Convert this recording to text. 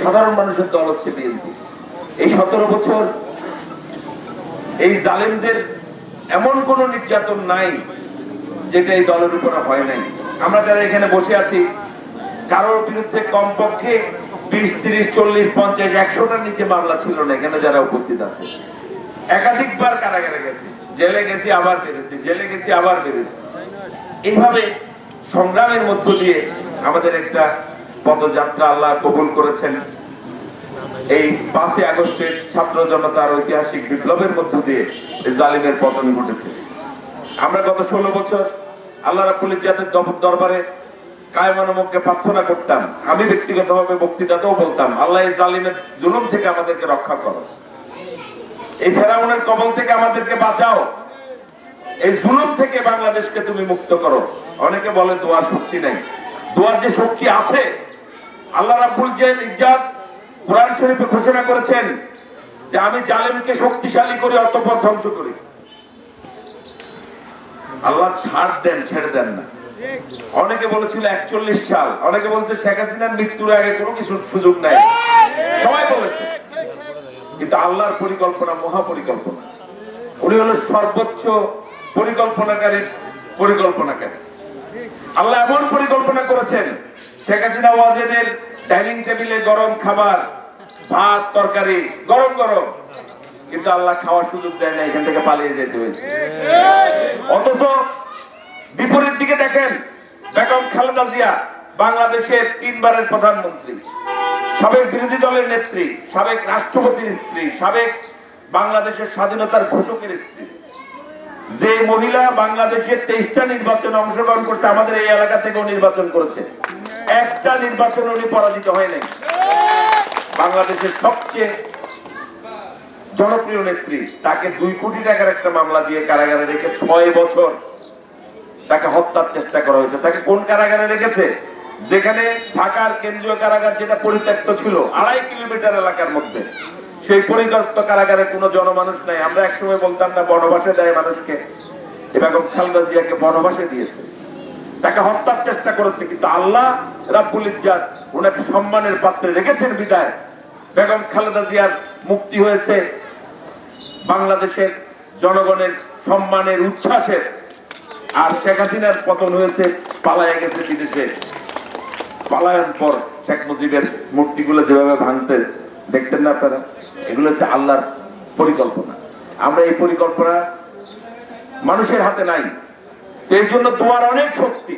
সাধারণ মানুষের দল হচ্ছে বিএনপি। এই সতেরো বছর এই জালেমদের এমন কোন নির্যাতন নাই যেটা এই দলের উপরে হয় নাই। আমরা যারা এখানে বসে আছি, কারোর বিরুদ্ধে কমপক্ষে বিশ, তিরিশ, চল্লিশ, পঞ্চাশ, একশোটার নিচে মামলা ছিল না, এখানে যারা উপস্থিত আছে। একাধিকবার কারাগারে গেছে, জেলে গেছি, আবার বেরোছি জেলে গেছি, আবার বেরোছি এইভাবে সংগ্রামের মধ্য দিয়ে আমাদের একটা পদযাত্রা আল্লাহ কবুল করেছেন। এই পাঁচই আগস্টের ছাত্র জনতার ঐতিহাসিক বিপ্লবের মধ্য দিয়ে জালিমের পতন ঘটেছে। আমরা গত ষোলো বছর আল্লাহ রাবুল দরবারে কায়মানমকে প্রার্থনা করতাম। আমি ব্যক্তিগতভাবে বক্তৃতাতেও বলতাম, আল্লাহ এই জালিমের জুলুম থেকে আমাদেরকে রক্ষা করো। এই ফেরাউনের কবল থেকে আমাদেরকে বাঁচাও। এই জুলুম থেকে বাংলাদেশকে তুমি মুক্ত করো। অনেকে বলে দোয়ার শক্তি নাই। দোয়ার যে শক্তি আছে আল্লাহ রাব্বুল ইজ্জাত কোরআন শরীফে ঘোষণা করেছেন যে আমি জালেমকে শক্তিশালী করে, অতঃপর ধ্বংস করি। আল্লাহ ছাড় দেন, ছেড়ে দেন না। অনেকে বলেছিল একচল্লিশ সাল, অনেকে বলছে শেখ হাসিনার মৃত্যুর আগে কোনো কিছু সুযোগ নাই। সবাই বলেছে। কিন্তু আল্লাহর পরিকল্পনা মহা পরিকল্পনা উনি হলো সর্বোচ্চ পরিকল্পনাকারী পরিকল্পনাকারী। আল্লাহ এমন পরিকল্পনা করেছেন শেখ হাসিনা ওয়াজেদের ডাইনিং টেবিলে গরম খাবার, ভাত, তরকারি, গরম গরম। কিন্তু আল্লাহ খাওয়ার সুযোগ দেয় না, এখান থেকে পালিয়ে যেতে হয়েছে। অথচ বিপরীত দিকে দেখেন, বেগম খালেদা জিয়া বাংলাদেশের তিনবারের প্রধানমন্ত্রী, সাবেক বিরোধী দলের নেত্রী, সাবেক রাষ্ট্রপতির স্ত্রী, সাবেক বাংলাদেশের স্বাধীনতার ঘোষকের স্ত্রী। যে মহিলা বাংলাদেশের তেইশটা নির্বাচনে অংশগ্রহণ করছে, আমাদের এই এলাকা থেকেও নির্বাচন করেছে। একটা নির্বাচন উনি পরাজিত হয় নাই। বাংলাদেশের সবচেয়ে জনপ্রিয় নেত্রী, তাকে দুই কোটি টাকার একটা মামলা দিয়ে কারাগারে রেখে ছয় বছর তাকে হত্যার চেষ্টা করা হয়েছে। তাকে কোন কারাগারে রেখেছে? যেখানে ঢাকার কেন্দ্রীয় কারাগার যেটা পরিত্যক্ত ছিল, আড়াই কিলোমিটার এলাকার মধ্যে। সেই পরিত্যক্ত কারাগারে কোনো জনমানুষ নাই। আমরা একসময় বলতাম না, বনবাসে দেয় মানুষকে। এরকম খালেদা জিয়াকে বনবাসে দিয়েছে। তাকে হত্যার চেষ্টা করেছে, কিন্তু আল্লাহ রাব্বুল ইজ্জাত ওনাকে সম্মানের পাত্রে রেখেছেন বিদায়। বেগম খালেদা জিয়ার মুক্তি হয়েছে বাংলাদেশের জনগণের সম্মানের উচ্ছ্বাসের আর শেখ হাসিনার পতন হয়েছে, পালায় গেছে বিদেশে। পালায়ন পর শেখ মুজিবের মূর্তিগুলো যেভাবে ভাঙছে, দেখছেন না আপনারা? এগুলো হচ্ছে আল্লাহর পরিকল্পনা। আমরা এই পরিকল্পনা মানুষের হাতে নাই। এই জন্য তোমার অনেক শক্তি।